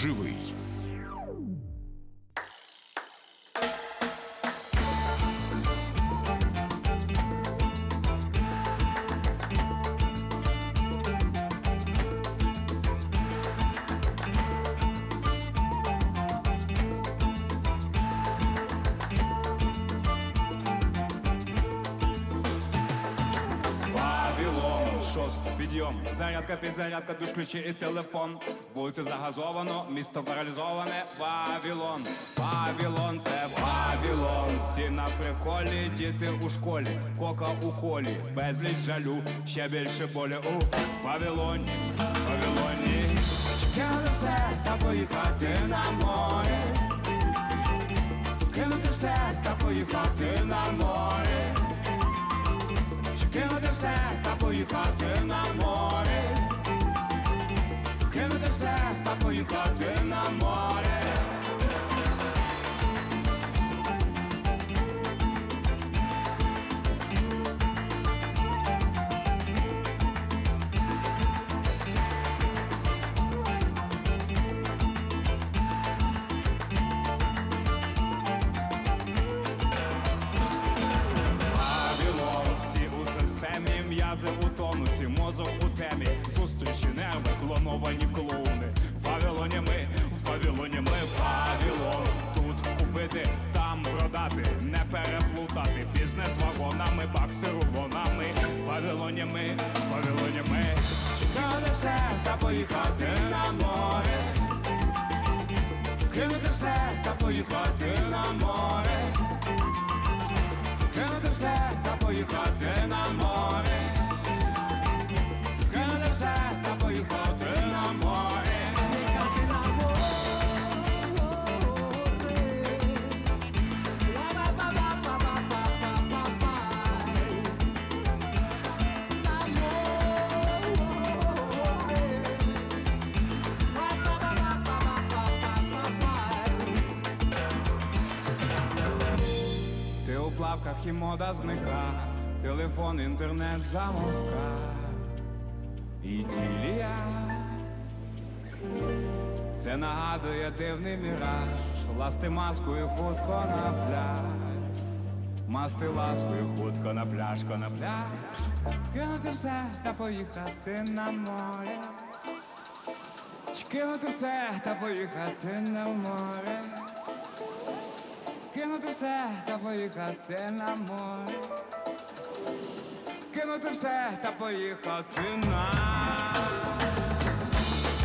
живий. Підйом, зарядка, підзарядка, душ, ключі і телефон. Вулиця загазовано, місто паралізоване. Вавилон, Вавилон, це Вавилон. Всі на приколі, діти у школі, кока у колі, безліч жалю, ще більше болі у Вавилоні, Вавилоні. Кинути все та поїхати на море. Кинути все та поїхати на море. Та поїхати клоновані клоуни. В Вавилоні ми, в Вавилоні ми, Вавилон. Тут купити, там продати, не переплутати. Бізнес вагонами, бакси рулонами. В Вавилоні ми, в Вавилоні ми. Чекати все та поїхати на море. Кинути все та поїхати на море. Кинути все та поїхати у і мода зника, телефон, інтернет замовка. Іділія Це нагадує дивний міраж, ласти маскою хутко на пляж. Масти ласкою хутко на пляж, на пляж. Кинути все та поїхати на море. Кинути все та поїхати на море. Кинути все та поїхати на море. Кинути все та поїхати на.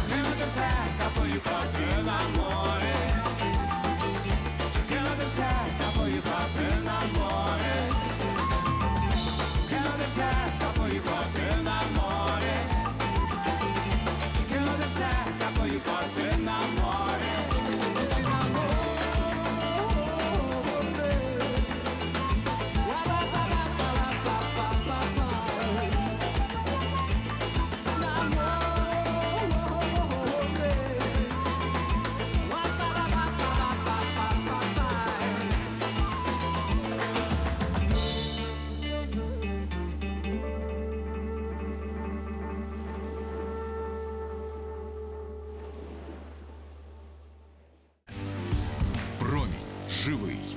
Кинути все та поїхати живий.